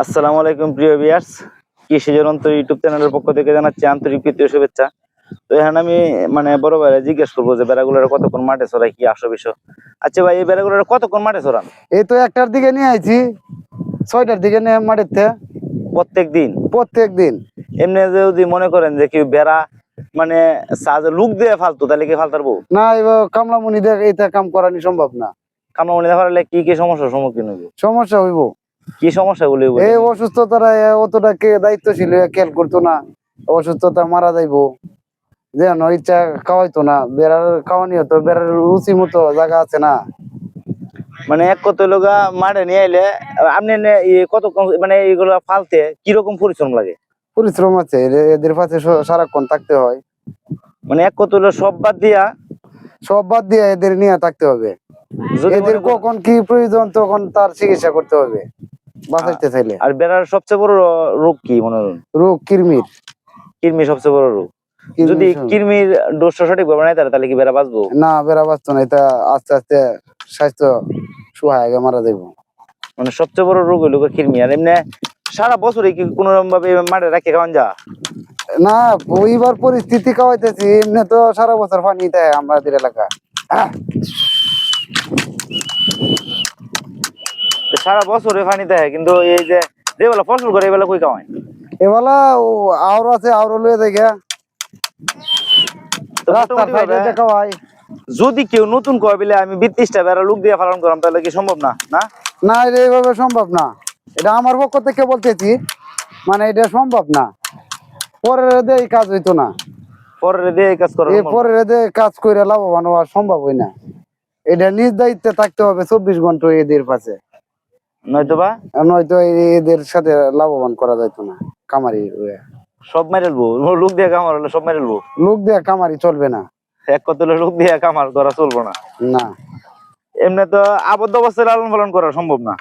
আসসালামু আলাইকুম প্রিয় ভিউয়ার্স কৃষি জনন্ত ইউটিউব চ্যানেলের পক্ষ থেকে জানাচ্ছি আন্তরিক প্রীতীয় শুভেচ্ছা। তো এখানে আমি মানে বড় ভাইরা জিজ্ঞেস করব যে বেড়াগুলোর কতক্ষণ মাঠে চড়াই কি আসো বিষয় আচ্ছা ভাই এই বেড়াগুলোর কতক্ষণ মাঠে চড়ান? এই তো একটার দিকে নিয়ে আইছি ছয়টার দিকে নিয়ে মাঠের প্রত্যেক দিন? প্রত্যেক দিন। এমনি যদি মনে করেন যে কি বেড়া মানে সাজ লুক দিয়ে ফালতু তাহলে কি ফালতার বউ? না কামলামুনি দেখ এইটা কাম করানি সম্ভব না। কামড় মনে দেখালে কি কি সমস্যার সম্মুখীন হইব? সমস্যা হইব। কি সমস্যা গুলি এই অসুস্থতারা অতটা কে দায়িত্বশীল হয়ে খেয়াল করতো না। অসুস্থতা মারা যাইবো। যেন ইচ্ছা খাওয়াইতো না। বেড়ার খাওয়ানি হতো বেড়ার রুচি মতো জায়গা আছে না। মানে এক কত লোকা মাঠে নিয়ে এলে আপনি নে- কত মানে এইগুলো ফালতে কীরকম পরিশ্রম লাগে? পরিশ্রম আছে। এদের- পাশে সারাক্ষণ থাকতে হয়। মানে এক কত হলো সব বাদ দিয়া? সব বাদ দিয়া এদের নিয়ে থাকতে হবে। এদের কখন কি প্রয়োজন তখন তার চিকিৎসা করতে হবে। বাঁচাইতে চাইলে। আর বেড়ার সবচেয়ে বড় রোগ কি মনে হয় রোগ কৃমির কৃমি সবচেয়ে বড় রোগ। যদি কৃমির ডোজটা সঠিক ভাবে নাই তাহলে কি বেড়া বাঁচবো? না বেড়া বাঁচতো না এটা আস্তে আস্তে স্বাস্থ্য সুহায় আগে মারা যাইব। মানে সবচেয়ে বড় রোগ হইল কৃমি আর এমনি সারা বছরে কি কোন ভাবে মাঠে রাখে খাওয়ান যা? না ওইবার পরিস্থিতি খাওয়াইতেছি এমনি তো সারা বছর পানি দেয় আমাদের এলাকা সারা বছরে পানি দেয় কিন্তু এই যে যে বেলা ফসল করে এই বেলা কই খাওয়ায় এবেলা ও আওর আছে আওর লয়ে দেখে। রাস্তার সাইডে দেখা হয়। যদি কেউ নতুন কয় বলে আমি বিত্রিশটা বেড়া লোক দিয়ে পালন করাম তাহলে কি সম্ভব না? না? না এটা এইভাবে সম্ভব না। এটা আমার পক্ষ থেকে বলতেছি মানে এটা সম্ভব না। পরের রেদে এই কাজ হইতো না। পরে দিয়ে এই কাজ করা। পরের রেদে কাজ করে লাভবান হওয়া সম্ভব হয় না। এটা নিজ দায়িত্বে থাকতে হবে চব্বিশ ঘণ্টা এদের পাশে। নয়তো বা নয়তো এদের সাথে লাভবান করা যাইতো না কামারি। সব মেরেলবো লোক দিয়ে কামার হলে সব মেরেলবো লোক দিয়ে কামারি চলবে না। এক লোক দিয়ে কামার করা চলবো না। না। এমনি তো আবদ্ধ অবস্থায় লালন পালন করা সম্ভব না।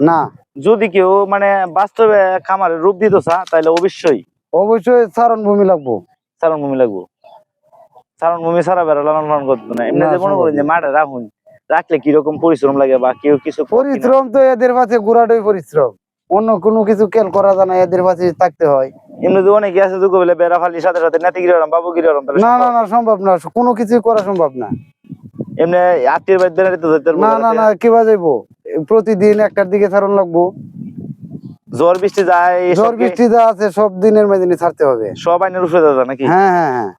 না। যদি কেউ মানে বাস্তবে খামারের রূপ দিত চা তাহলে অবশ্যই। অবশ্যই চারণ ভূমি লাগবো। চারণ ভূমি লাগবো। চারণ ভূমি ছাড়া বেড়া লালন পালন করতো না। এমনি মনে করেন যে মাঠে রাখুন। রাখলে কীরকম পরিশ্রম লাগে বা কেউ কিছু পরিশ্রম তো এদের পাশে ঘোরাটাই পরিশ্রম। অন্য কোনো কিছু খেয়াল করা যায় না এদের পাশে থাকতে হয়। এমনি যে অনেকে আছে দুঃখ বলে বেড়া ফালির সাথে সাথে নাতি গিরাম বাবু গিরাম না না না সম্ভব না কোনো কিছুই করা সম্ভব না। এমনি আত্মীয় বাড়িতে তো না না না কিবা যাইবো। প্রতিদিন একটার দিকে ছাড়ন লাগবো। ঝড় বৃষ্টি যায় ঝড় বৃষ্টি যা আছে সব দিনের মেদিনে ছাড়তে হবে। সব আইনের উঠে যাবে নাকি? হ্যাঁ হ্যাঁ হ্যাঁ।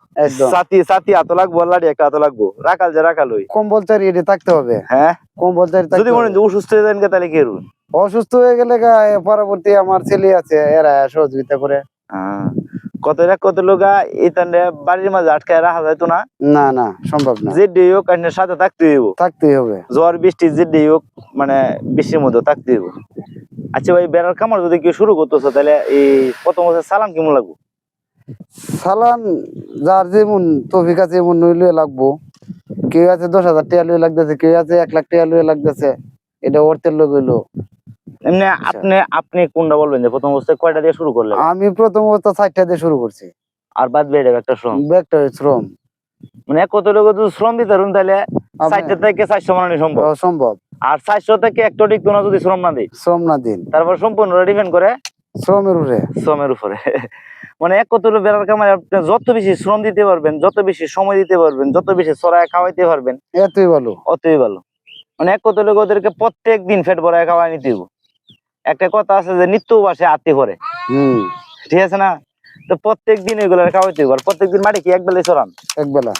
সাথী সাথী এত লাগবো লাড়ি একটা এত লাগবো। রাখাল যে রাখাল ওই। কম্বল চারি এটা থাকতে হবে। হ্যাঁ? কম্বল চারি যদি মনে হয় অসুস্থ হয়ে যান তাহলে কি অসুস্থ হয়ে গেলে পরবর্তী আমার ছেলে আছে এরা সহযোগিতা করে। কত কত লোক ইতানে বাড়ির মাঝে আটকায় রাখা যাইতো না? না না সম্ভব না। যে ডে হোক আইনের সাথে থাকতে হইব। থাকতেই হবে। ঝড় বৃষ্টি যে ডে হোক মানে বৃষ্টির মধ্যে থাকতে হইব। আচ্ছা ভাই বেড়ার কামার যদি কেউ শুরু করতেছো তাহলে এই প্রথম সালান কেমন লাগবো? সালান যার যেমন তফিক আছে এমন নইলে লাগবো। কেউ আছে দশ হাজার টাকা লুয়ে লাগতেছে কেউ আছে এক লাখ টাকা লুয়ে লাগতেছে। এটা অর্থের লোক হইল। এমনি আপনি আপনি কোনটা বলবেন যে প্রথম অবস্থায় কয়টা দিয়ে শুরু করলেন? আমি প্রথম অবস্থা ষাটটা দিয়ে শুরু করছি। আর বাদ বেড়ে একটা শ্রম? ব্যাগটা শ্রম। মানে কত লোক যদি শ্রম দিতে পারুন তাহলে থেকে চারশো মানানি সম্ভব। অসম্ভব আর চারশো থেকে একটা না যদি শ্রম না দিই শ্রম না দিন। তারপর সম্পূর্ণ ডিপেন্ড করে শ্রমের উপরে। শ্রমের উপরে। মানে এক কত বেড়ার কামারে আপনি যত বেশি শ্রম দিতে পারবেন যত বেশি সময় দিতে পারবেন যত বেশি চড়ায় খাওয়াইতে পারবেন এতই ভালো। অতই ভালো। মানে এক কত লোক ওদেরকে প্রত্যেক দিন ফেট ভরায় খাওয়াই নিতে একটা কথা আছে যে নিত্য বাসে আত্মি করে ঠিক আছে না? তো প্রত্যেক দিন এগুলো খাওয়াইতে আর প্রত্যেক দিন মাটি কি? এক বেলায় চড়ান এক বেলা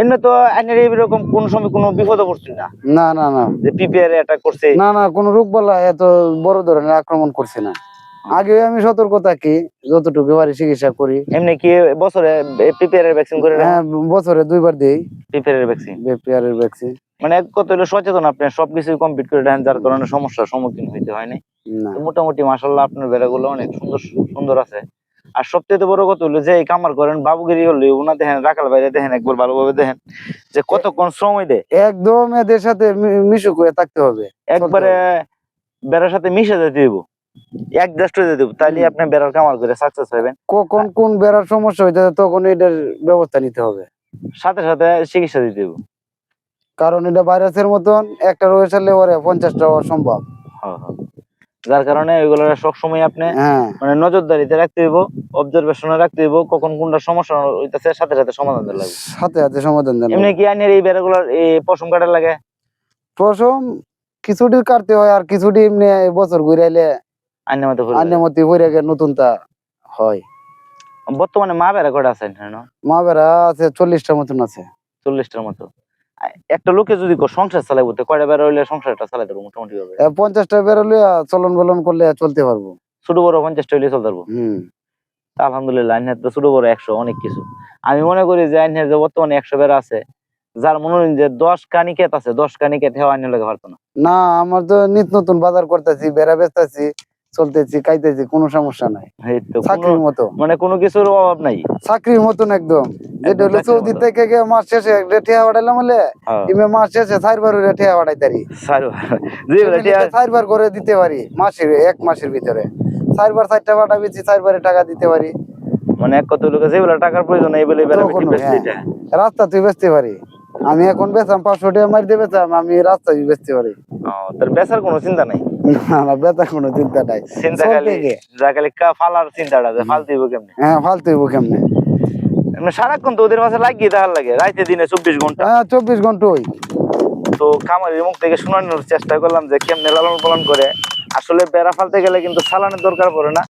এমনি তো আইনের এরকম কোন সময় কোনো বিপদে পড়ছি না। না না না। যে পিপিআর অ্যাটাক করছে। না না কোনো রোগ বলা এত বড় ধরনের আক্রমণ করছে না। আগে আমি সতর্ক থাকি যতটুকু পারি চিকিৎসা করি। এমনি কি বছরে পিপিআর এর ভ্যাকসিন করে হ্যাঁ বছরে দুইবার দিই। পিপিআর এর ভ্যাকসিন বিপিআরের ভ্যাকসিন মানে এক কত হলো সচেতন আপনি সবকিছু কমপ্লিট করে দেন যার কারণে সমস্যার সম্মুখীন হইতে হয়নি। না। মোটামুটি মাসাল্লাহ আপনার বেড়াগুলো অনেক সুন্দর সুন্দর আছে। আর সবচেয়ে বড় কথা হলো যে এই কামার করেন বাবুগিরি হলে ওনা দেখেন রাখাল বাইরে দেখেন একবার ভালোভাবে দেখেন যে কতক্ষণ সময় দেয়। একদম এদের সাথে মিশুক হয়ে থাকতে হবে। একবারে বেড়ার সাথে মিশে যেতে দিব এক দিব তাইলে আপনি বেড়ার কামার করে সাকসেস হবেন। কখন কোন বেড়ার সমস্যা হইতে তখন এটার ব্যবস্থা নিতে হবে। সাথে সাথে চিকিৎসা দিতে দিব। কারণ এটা ভাইরাসের মতন একটা রোগে সারলে ওরে পঞ্চাশটা হওয়া সম্ভব। হ্যাঁ, হ্যাঁ। যার কারণে সবসময় আপনি হ্যাঁ। মানে নজরদারিতে রাখতে হইব অবজারভেশনে রাখতে হইব কখন কোনটা সমস্যা হইতাছে সাথে সাথে সমাধান দেওয়া লাগবে। সাথে হাতে সমাধান দেন এমনি কি আইনের এই বেড়াগুলোর এই পশম কাটার লাগে? প্রথম কিছুটি কাটতে হয় আর কিছুটি এমনি বছর ঘুরাইলে আন্যমতি নতুনটা হয়। বর্তমানে মা বেড়া কটা আছে মা বেড়া আছে চল্লিশটা মতন আছে। চল্লিশটার মতো। একটা লোকে যদি সংসার চালাইবো তো কয়টা বেড়া হইলে সংসারটা চালাইতে পারব মোটামুটি ভাবে? পঞ্চাশটা বেরোলে চলন বলন করলে চলতে পারব। ছোট বড় পঞ্চাশটা হইলে চলতে পারব? হম। তা আলহামদুলিল্লাহ আইনের তো ছোট বড় একশো অনেক কিছু। আমি মনে করি যে আইনের যে বর্তমানে একশো বেড়া আছে। যার মনে হয় যে দশ কানি কেত আছে দশ কানি হেওয়া আইনের লাগে পারতো না। না আমার তো নিত নতুন বাজার করতেছি বেড়া বেচতেছি। চলতেছি খাইতেছি কোনো সমস্যা নাই। চাকরির মতো। মানে কোনো কিছুর অভাব নাই। চাকরির মতন একদম। যেটা হলো সৌদি থেকে গিয়ে মাস শেষে একটা ঠেয়া বাড়াইলাম হলে হ্যাঁ, ইমে মাস শেষে চারবার ঠেয়া ঠিক আছে। চারবার। করে দিতে পারি মাসের এক মাসের ভিতরে। চারবার চারটা বাটা চারবারে টাকা দিতে পারি। মানে এক কত লোকে যেগুলো টাকার প্রয়োজন এই বলে হ্যাঁ। রাস্তা তুই বেচতে পারি। আমি এখন বেচাম পাঁচশো টাকা মারি দিয়ে বেচাম আমি রাস্তায় বেচতে পারি। তোর বেচার কোনো চিন্তা নাই। না না বেচা কোনো চিন্তা নাই। চিন্তা খালি যা খালি ফালার চিন্তাটা যে ফাল কেমনে? হ্যাঁ কেমনে? সারাক্ষণ তো ওদের মাঝে লাগিয়ে দেওয়ার লাগে রাইতে দিনে চব্বিশ ঘণ্টা। হ্যাঁ চব্বিশ ঘণ্টা ওই। তো খামারের মুখ থেকে শোনানোর চেষ্টা করলাম যে কেমনে লালন পালন করে। আসলে বেড়া ফালতে গেলে কিন্তু সালানের দরকার পড়ে না।